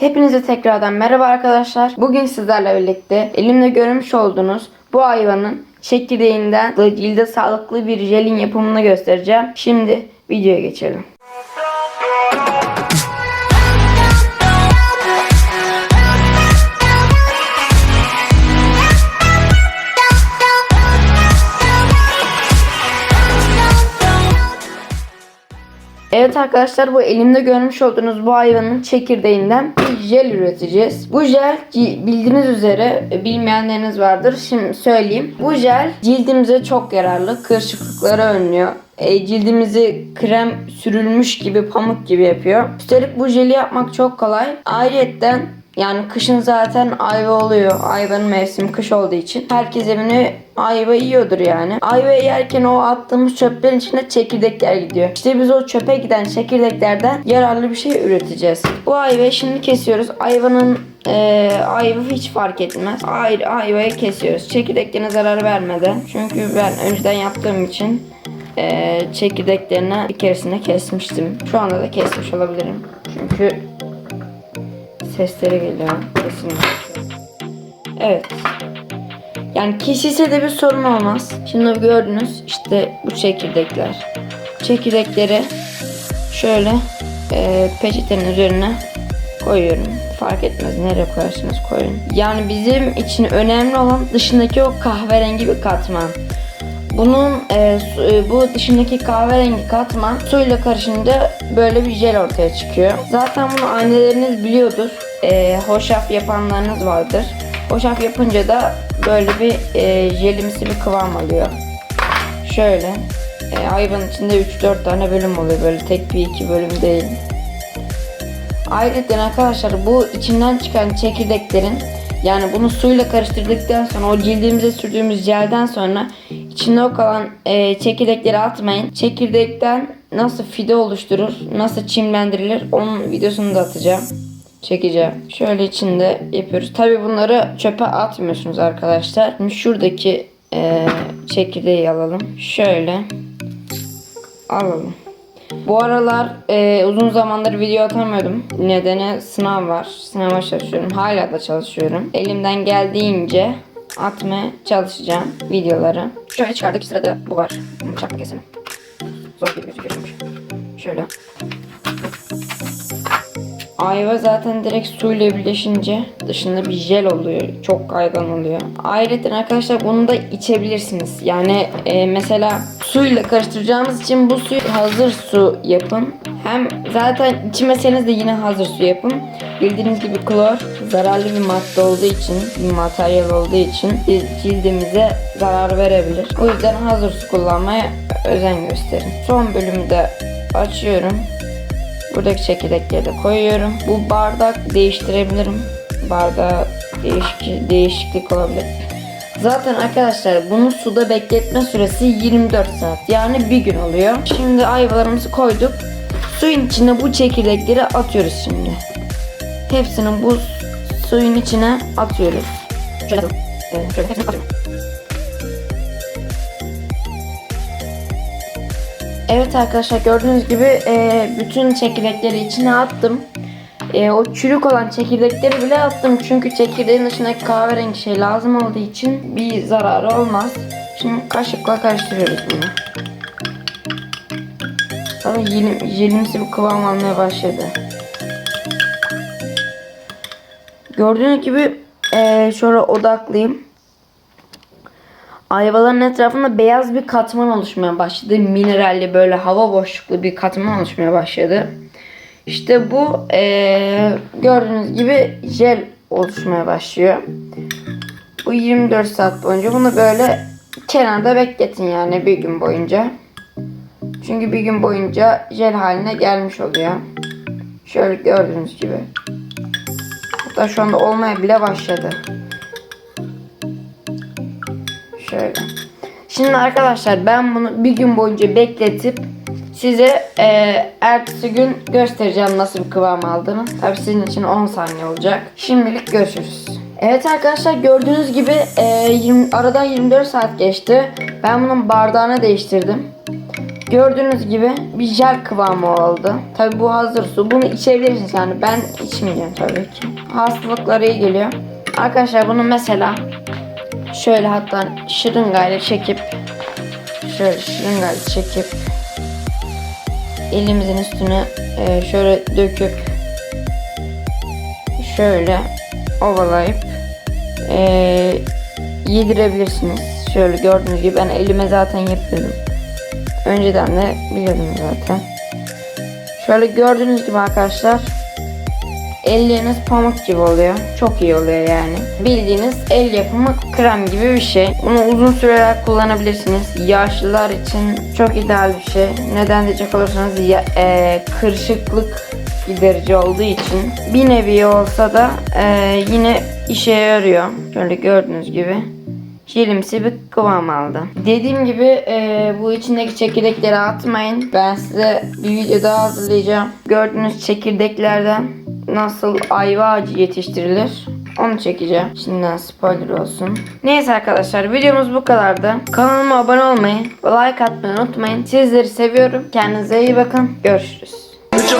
Hepinize tekrardan merhaba arkadaşlar. Bugün sizlerle birlikte elimde görmüş olduğunuz bu hayvanın çekirdeğinden cilde sağlıklı bir jelin yapımını göstereceğim. Şimdi videoya geçelim. Evet arkadaşlar bu elimde görmüş olduğunuz bu hayvanın çekirdeğinden bir jel üreteceğiz. Bu jel bildiğiniz üzere e, bilmeyenleriniz vardır. Şimdi söyleyeyim. Bu jel cildimize çok yararlı. Kırışıklıkları önlüyor. E, cildimizi krem sürülmüş gibi pamuk gibi yapıyor. Üstelik bu jeli yapmak çok kolay. Ayrıyetten yani kışın zaten ayva oluyor. Ayvanın mevsimi kış olduğu için. Herkes evine ayva yiyordur yani. Ayva yerken o attığımız çöplerin içine çekirdekler gidiyor. İşte biz o çöpe giden çekirdeklerden yararlı bir şey üreteceğiz. Bu ayvayı şimdi kesiyoruz. Ayvanın e, ayva hiç fark etmez. Ayrı ayvayı kesiyoruz. Çekirdeklerine zarar vermeden. Çünkü ben önceden yaptığım için e, çekirdeklerini bir keresinde kesmiştim. Şu anda da kesmiş olabilirim. Çünkü sesleri geliyor kesinlikle. Evet. Yani kesilse de bir sorun olmaz. Şimdi gördünüz işte bu çekirdekler. Çekirdekleri şöyle e, peçetenin üzerine koyuyorum. Fark etmez nereye koyarsanız koyun. Yani bizim için önemli olan dışındaki o kahverengi bir katman. Bunun e, su- e, bu dışındaki kahverengi katman suyla karışınca böyle bir jel ortaya çıkıyor. Zaten bunu anneleriniz biliyordur. E, hoşaf yapanlarınız vardır. Hoşaf yapınca da böyle bir e, jelimsi bir kıvam alıyor. Şöyle. E, hayvanın içinde 3-4 tane bölüm oluyor. Böyle tek bir iki bölüm değil. Ayrıca arkadaşlar bu içinden çıkan çekirdeklerin yani bunu suyla karıştırdıktan sonra o cildimize sürdüğümüz jelden sonra içinde o kalan e, çekirdekleri atmayın. Çekirdekten nasıl fide oluşturur, nasıl çimlendirilir onun videosunu da atacağım. Çekeceğim. Şöyle içinde yapıyoruz. Tabi bunları çöpe atmıyorsunuz arkadaşlar. Şimdi şuradaki e, çekirdeği alalım. Şöyle alalım. Bu aralar e, uzun zamandır video atamıyordum. Nedeni sınav var. Sınava çalışıyorum. Hala da çalışıyorum. Elimden geldiğince atmaya çalışacağım videoları. Şöyle çıkardık. Sırada bu var. Bıçakla keselim. Zor gibi gözüküyor çünkü. Şöyle. Ayva zaten direkt suyla birleşince dışında bir jel oluyor. Çok kaygan oluyor. Ayrıca arkadaşlar bunu da içebilirsiniz. Yani e, mesela suyla karıştıracağımız için bu suyu hazır su yapın. Hem zaten içmeseniz de yine hazır su yapın. Bildiğiniz gibi klor zararlı bir madde olduğu için, bir materyal olduğu için cildimize zarar verebilir. O yüzden hazır su kullanmaya özen gösterin. Son bölümü de açıyorum. Buradaki çekirdekleri de koyuyorum. Bu bardak değiştirebilirim. Bardağı değişik, değişiklik olabilir. Zaten arkadaşlar bunu suda bekletme süresi 24 saat. Yani bir gün oluyor. Şimdi ayvalarımızı koyduk. Suyun içine bu çekirdekleri atıyoruz şimdi. Hepsini bu suyun içine atıyoruz. Şöyle, şöyle hepsini atıyorum. Evet arkadaşlar gördüğünüz gibi e, bütün çekirdekleri içine attım. E, o çürük olan çekirdekleri bile attım. Çünkü çekirdeğin dışındaki kahverengi şey lazım olduğu için bir zararı olmaz. Şimdi kaşıkla karıştırıyoruz bunu. Ama jelim, jelimsi bir kıvam almaya başladı. Gördüğünüz gibi e, şöyle odaklayayım. Ayvaların etrafında beyaz bir katman oluşmaya başladı. Mineralli böyle hava boşluklu bir katman oluşmaya başladı. İşte bu eee, gördüğünüz gibi jel oluşmaya başlıyor. Bu 24 saat boyunca bunu böyle kenarda bekletin yani bir gün boyunca. Çünkü bir gün boyunca jel haline gelmiş oluyor. Şöyle gördüğünüz gibi. Hatta şu anda olmaya bile başladı. Şöyle. Şimdi arkadaşlar ben bunu bir gün boyunca bekletip size e, ertesi gün göstereceğim nasıl bir kıvam aldığını. Tabi sizin için 10 saniye olacak. Şimdilik görüşürüz. Evet arkadaşlar gördüğünüz gibi e, 20, aradan 24 saat geçti. Ben bunun bardağını değiştirdim. Gördüğünüz gibi bir jel kıvamı oldu. Tabi bu hazır su. Bunu içebilirsiniz yani ben içmeyeceğim tabii ki. Hastalıklara iyi geliyor. Arkadaşlar bunu mesela şöyle hatta şırıngayla çekip şöyle şırıngayla çekip elimizin üstüne e, şöyle döküp şöyle ovalayıp e, yedirebilirsiniz. Şöyle gördüğünüz gibi ben elime zaten yapıyordum. Önceden de biliyordum zaten. Şöyle gördüğünüz gibi arkadaşlar elleriniz pamuk gibi oluyor. Çok iyi oluyor yani. Bildiğiniz el yapımı krem gibi bir şey. Bunu uzun süreler kullanabilirsiniz. Yaşlılar için çok ideal bir şey. Neden diyecek olursanız ya, e, kırışıklık giderici olduğu için bir nevi olsa da e, yine işe yarıyor. Şöyle gördüğünüz gibi jelimsi bir kıvam aldı. Dediğim gibi e, bu içindeki çekirdekleri atmayın. Ben size bir video daha hazırlayacağım. Gördüğünüz çekirdeklerden nasıl ayva ağacı yetiştirilir onu çekeceğim. Şimdiden spoiler olsun. Neyse arkadaşlar videomuz bu kadardı. Kanalıma abone olmayı ve like atmayı unutmayın. Sizleri seviyorum. Kendinize iyi bakın. Görüşürüz. Bitch,